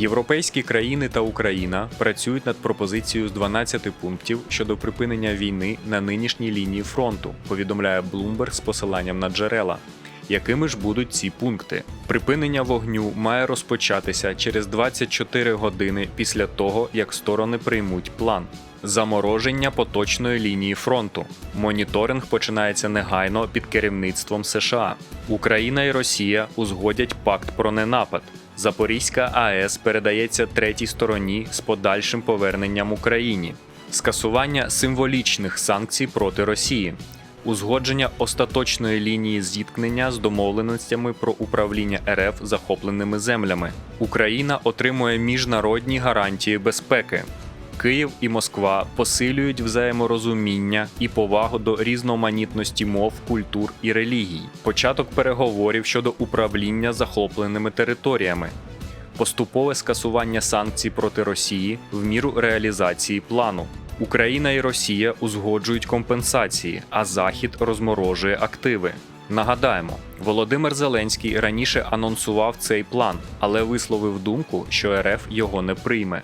Європейські країни та Україна працюють над пропозицією з 12 пунктів щодо припинення війни на нинішній лінії фронту, повідомляє Bloomberg з посиланням на джерела. Якими ж будуть ці пункти? Припинення вогню має розпочатися через 24 години після того, як сторони приймуть план. Замороження поточної лінії фронту. Моніторинг починається негайно під керівництвом США. Україна і Росія узгодять пакт про ненапад. Запорізька АЕС передається третій стороні з подальшим поверненням Україні. Скасування символічних санкцій проти Росії. Узгодження остаточної лінії зіткнення з домовленостями про управління РФ захопленими землями. Україна отримує міжнародні гарантії безпеки. Київ і Москва посилюють взаєморозуміння і повагу до різноманітності мов, культур і релігій. Початок переговорів щодо управління захопленими територіями. Поступове скасування санкцій проти Росії в міру реалізації плану. Україна і Росія узгоджують компенсації, а Захід розморожує активи. Нагадаємо, Володимир Зеленський раніше анонсував цей план, але висловив думку, що РФ його не прийме.